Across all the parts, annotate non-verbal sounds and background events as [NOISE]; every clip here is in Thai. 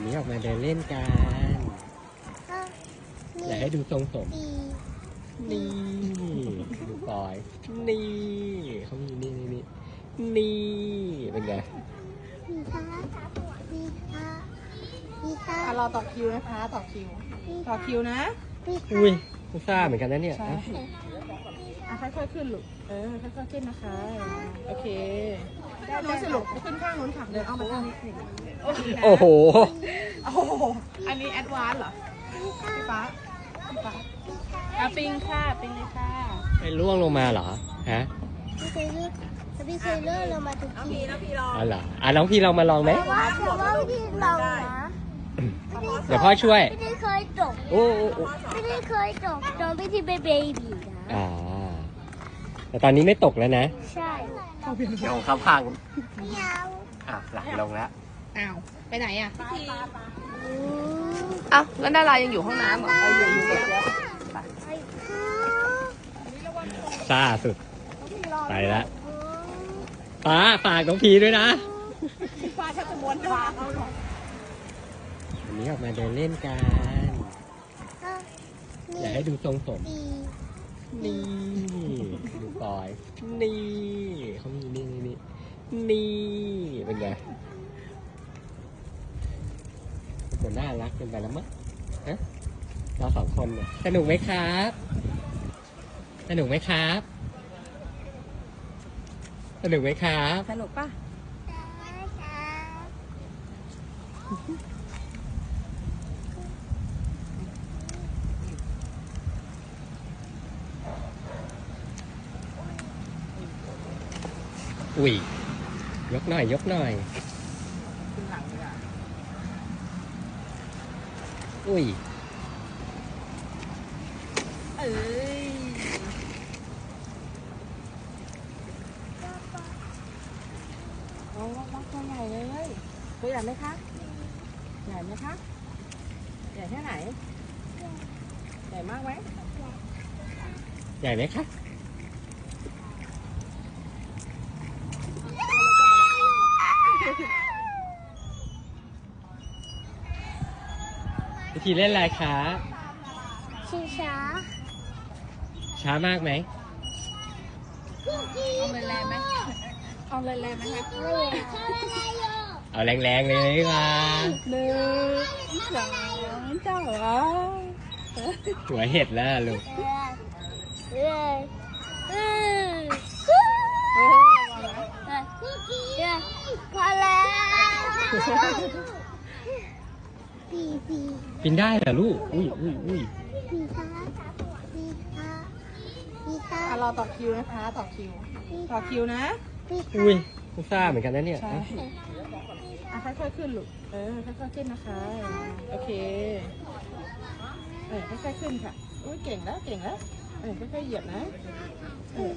วันนี้ออกมาเดินเล่นกันอยากให้ดูทรงผมนี่ดูปอย นี่เขามีนี่นี่นี่นี่เป็นไงอะรอต่อคิวนะคะต่อคิว ต่อคิวนะอุ้ยกูซ่าเหมือนกันนะเนี่ยใช่อะค่อยๆขึ้นลูกเออค่อยๆขึ้นนะคะ โอเค ด้านนู้นสิลูกขึ้นข้างนู้นค่ะเดินเอามาทางนี้สิโอ้โห โอ้โห อันนี้แอดวานซ์เหรอพี่ฟ้าพี่ฟ้าอะปิงค่ะปิงเลยค่ะไปล่วงลงมาเหรอ ฮะพี่เคยเลือกเรามาทุกทีอ๋อเหรออะน้องพี่เรามาลองไหม แต่ว่าแต่ว่าพี่เรานะเดี๋ยวพ่อช่วย ไม่ได้เคยตกโอ้โอ้โอ้ไม่ได้เคยตกตอนพี่ที่เป็นเบบีนะอ่า แต่ตอนนี้ไม่ตกแล้วนะใช่เดี๋ยวเขาพังไม่เอาอะไหลลงแล้วอ้าวไปไหนอะอืมอ้าวแล้วดารายังอยู่ห้องน้ำเหรออยู่อยู่เดี๋ยวซ่าสุด ไปแล้วป้าฝากน้องพีด้วยนะฟ้าชักจะม้วนฟ้าวันนี้ออกมาเดินเล่นกัน อยากให้ดูทรงผมดี นี่ดูปอย นี่เขามีนี่นี่นี่นี่เป็นไงมันน่ารักเกินไปแล้วมั้งฮะเราสองคนเนี่ยสนุกไหมครับ สนุกไหมครับ สนุกไหมครับ สนุกป่ะ อุ้ย ยกหน่อย ยกหน่อยขึ้นหลังเลยอะอุ้ย เอ้ยโอ้รักตัวใหญ่เลยตัวใหญ่ไหมคะ ใหญ่ไหมคะ ใหญ่แค่ไหน ใหญ่มากไหม ใหญ่ไหมคะ วิธีเล่นอะไรคะชิงช้าช้ามากไหมเอาแรงๆไหมเอาแรงๆไหมคะเอาแรงๆเลยดีกว่าหนึ่งสองเจ้าเหรอหัวเห็ดแล้วลูกเออเออเออระวังนะพอแล้ว ปีปีกินได้เหรอลูก อุ้ยอุ้ยอุ้ยปีค่ะปีค่ะปีค่ะอะรอต่อคิวนะคะ ต่อคิว ต่อคิวนะปีค่ะอุ้ยกูซ่าเหมือนกันนะเนี่ยใช่อะค่อยๆขึ้นลูก เออค่อยๆขึ้นนะคะ โอเค เออค่อยๆขึ้นค่ะ อุ้ยเก่งแล้วเก่งแล้ว เออค่อยๆเหยียบนะ เออ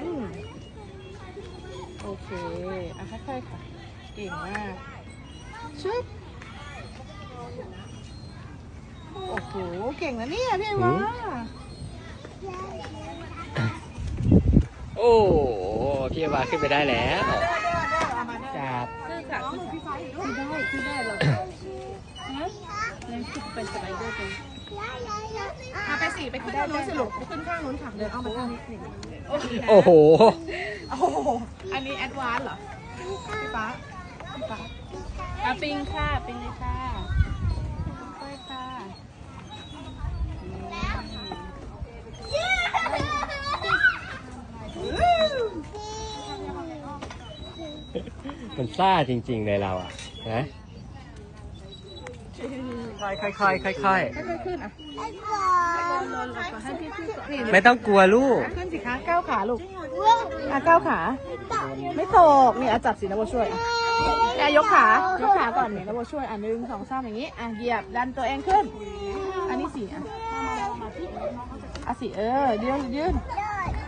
อืมโอเค อะค่อยๆค่ะ เก่งมากชึบ โอ้โห เก่งนะเนี่ยพี่ไอ้วะโอ้โหพี่วาขึ้นไปได้แล้วจับขึ้นค่ะขึ้นค่ะขึ้นได้ขึ้นได้เรานะยังขึ้นเป็นสไลเดอร์ไปอะไปสิไปขึ้นข้างนู้นสิลูกไปขึ้นข้างนู้นค่ะเดินเอามาทางนี้สิโอ้โหโอ้โหอันนี้แอดวานซ์เหรอพี่ฟ้าพี่ฟ้าอะปิงค่ะปิงเลยค่ะค่อยๆค่ะ มันซ่าจริง ๆ เลยเราอะนะค่อยๆค่อยๆค่อยๆค่อยๆขึ้นอะลนลงก่อนให้พี่ขึ้นก่อนนี่ไม่ต้องกลัวลูก ขึ้นสิคะก้าวขาลูกอะก้าวขา ไม่ตกนี่อาจับสินะโบช่วยอะอะยกขายกขาก่อนเนี่ยแล้วโบช่วยอะหนึ่งสองสามอย่างนี้อะเหยียบดันตัวเองขึ้น อันนี้สี่อะอะสี่เออยืนยืน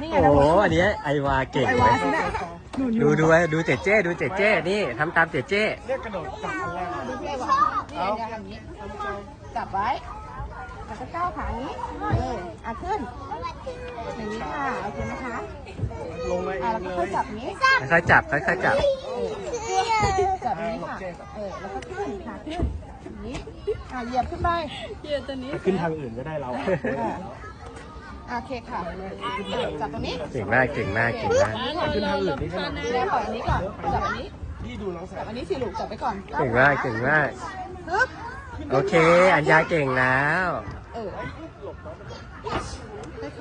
นี่ไงโอ้แล้วโหโบช่วยอันนี้ไอวาเก่งไอ้เลวายสินะหนุน ดูดูไว้ดูเจเจ้ดูเจเจ้นี่ทำตามเจเจ้ดูพี่ไอ้วานี่ไงทำอย่างนี้จับไว้แล้วก็ก้าวขาอย่างนี้เอออะขึ้นอย่างนี้ค่ะโอเคไหมคะลงมาเองเลยอะแล้วก็ค่อยจับอย่างนี้ค่อยๆจับค่อยๆจับเจับนี้ค่ะเออแล้วก็ขึ้นค่ะขึ้นอย่างนี้อะเหยียบขึ้นไปเหยียดตัวนี้ขึ้นทางอื่นก็ได้เราอะ โอเคค่ะเออจับตรงนี้เก่งมากเก่งมากเก่งมากขึ้นทางอื่นนี่ก็ได้แม่ปล่อยอันนี้ก่อนจับอันนี้พี่ดูน้องแสจับบอันนี้สิลูกจับไปก่อนเก่งมากเก่งมากปึ๊บโอเค อัญญาเก่งแล้วเออ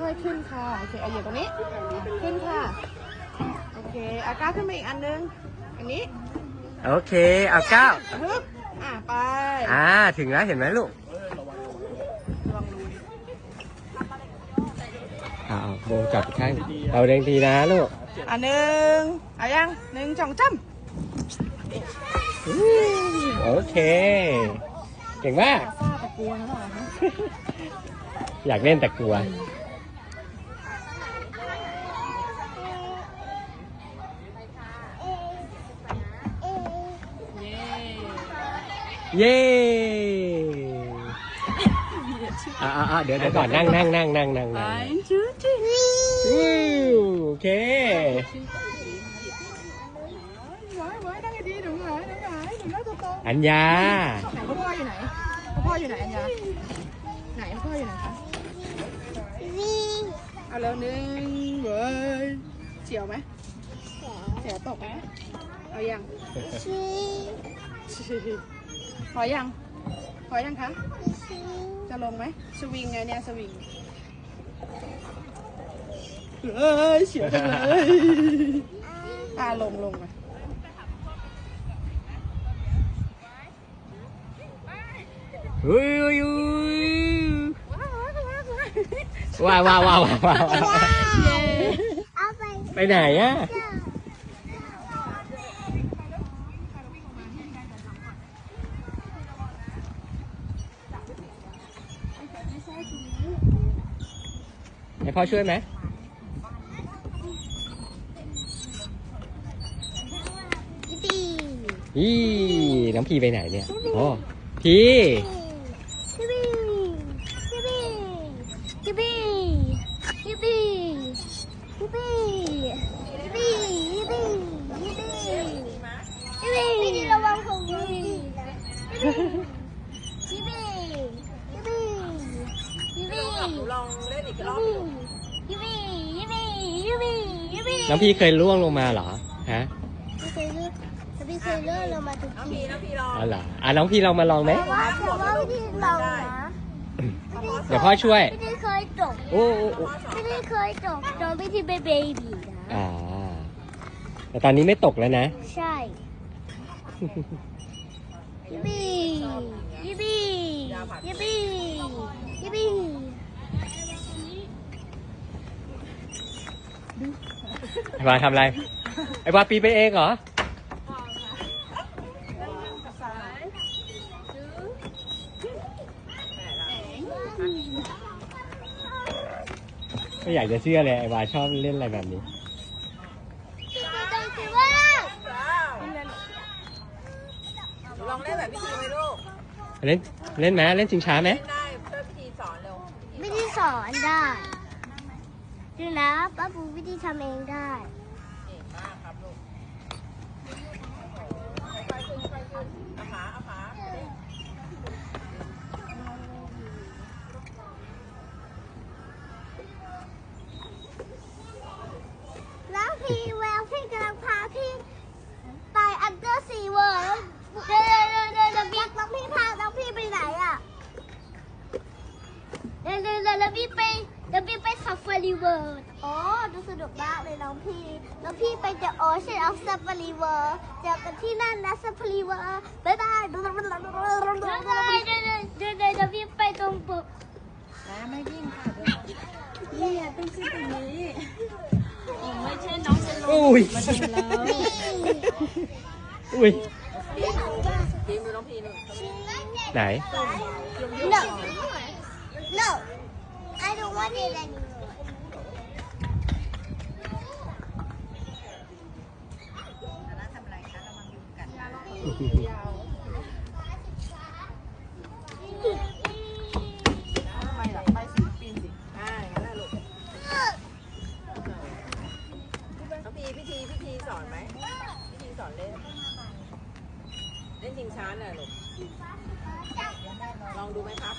ค่อยๆขึ้นค่ะโอเคเอาเหยียบตรงนี้ขึ้นค่ะโอเคอาก้าวขึ้นมาอีกอันนึงอันนี้โอเคเอาเก้าปึ๊บอะไปอ่าถึงแล้วเห็นไหมลูก อ่าโบจับอีกข้างเราเร่งทีนะลูกอันหนึ่งเอายังหนึ่งสองจ้โอเคเก่งมากอยากเล่นแต่กลัวเย้อ่าอ่าเดี๋ยวเดี๋ยวก่อนนั่งนั่งนั่งนั่งนั่งนั่งชื อู้โอเค Mới, mới, đang nghe đi, đúng rồi, đúng rồi, đừng nói tôi tôi. อัญญา Này, có voi gì này? Có voi gì này anh nhỉ? Này, có voi gì này hả? À, lớn đi, với. Chiều mấy? Chiều tộc á? Ở Giang. Hỏi Giang. Hỏi Giang hả? จะลงไหมสวิงไงเนี่ยสวิง เอ้ยเฉียวจังเลยอ่าลงลงไปอุ้ยอุ้ยยว้าวว้าวว้าวว้าวเอาไปไปไหนอะให้พ่อช่วยไหม ปี อีน้องพีไปไหนเนี่ยโอ้พีพี่บีพี่บีพี่บีพี่บีพี่บีพี่บีพี่บีพี่บีพี่บีพี่บีระวังของพี่บีนะพี่บีพี่บีพี่บีลองเล่นอีกรอบพี่บีพี่บีพี่บีพี่บีน้องพีเคยล่วงลงมาเหรอฮะ พี่เคยเลือกพี่ เคยเลือกเรามาทุกทีอ๋อเหรออะน้องพีเรามาลองไหมแต่ว่าแต่ว่าพี่เรานะเดี๋ยวพ่อช่วยพี่เคยตก โอ้โอ้โอ้พี่เคยตกตอนพี่เป็นเบบีนะ อ่าแต่ตอนนี้ไม่ตกแล้วนะ ใช่พี่บีพี่บีพี่บีพี่บีไอ้วาทำอะไร ไอ้วาปีนไปเองเหรอ ไม่อยากจะเชื่อเลยไอ้วาชอบเล่นอะไรแบบนี้พี่เคยคิดว่าลองเล่นแบบพี่ทีไหมลูกเล่นเล่นไหมเล่นชิงช้าไหมได้เพื่อพี่ทีสอนเร็ววิธีสอนได้ดูนะป้าปูวิธีทำเองได้ เก่งมากครับลูกค่อยๆขึ้นค่อยๆขึ้นเอาขาเอาขา แล้ว พี่แววพี่กำลังพาพี่ไปอันเดอร์ซีเวิร์ดเดี๋ยวเดี๋ยวเดี๋ยวเดี๋ยวพี่น้องพี่พาน้องพี่ไปไหนอะเดี๋ยวเดี๋ยวเดี๋ยวแล้วพี่ไปเดี๋ยวพี่ไปซัฟฟารีเวิร์ดอ๋อดูสนุกมากเลยน้องพี่แล้วพี่ไปเดอะโอเชียนออฟซัฟฟารีเวิร์ดเจอกันที่นั่นนะซัฟฟารีเวิร์ดบ๊ายบายเดี๋ยวเดี๋ยวเดี๋ยวเดี๋ยวเดี๋ยวเดี๋ยวเดี๋ยวพี่ไปตรงปุ๊บแล้วไม่วิ่งค่ะเนี่ต้องชื่อตรงนี้โอ้ไม่ใช่น้องจะลงอุ้ยมาดูแล้วอุ้ยทีมดูน้อง Ui. Ui. Này No. No. I don't want it anymore. [LAUGHS] ล่นชิงช้าน่ะลูกลองดูไหมครับ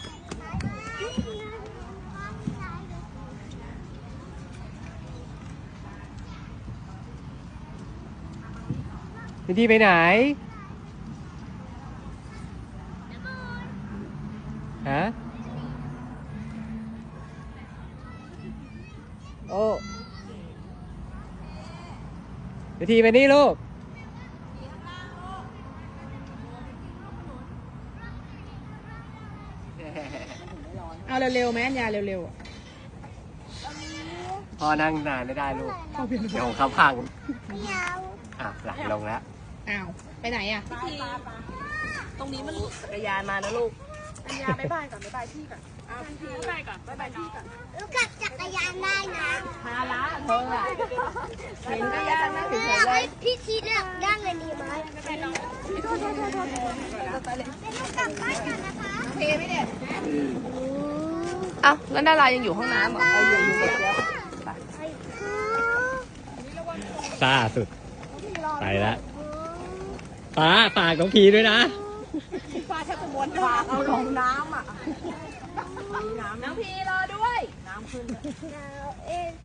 พี่ที่ไปไหนฮะโอ้พี่ทีไปนี่ลูก เอาเร็วๆแม่อัญญาเร็วๆอะพ่อนั่งนานไม่ได้ลูกเดี๋ยวของเขาพังไม่เอาอะไหลลงแล้วอ้าวไปไหนอะตรงนี้มันจักรยานมานะลูกอัญญาบ๊ายบายก่อนบ๊ายบายพี่ก่อนอ้าวพี่บ๊ายบายก่อนบ๊ายบายพี่ก่อนลูกกับจักรยานได้นะภาระเธออะเห็นก็ยากนะเฉอยๆยากเลให้ยพี่ทีเลือกด้านเลยดีไหมเป็นลูกกลับบ้านกันนะคะเทไม่เด็ด อ้าวแล้วดารายังอยู่ห้องน้ำเหรอเอาอยู่อยู่เดี๋ยวซ่าสุด ไปแล้วป้าฝากน้องพีด้วยนะ ฟ้าแทบจะม้วนปากเอาลงน้ำอะ น้ำพีรอด้วย น้ำขึ้นเราเอง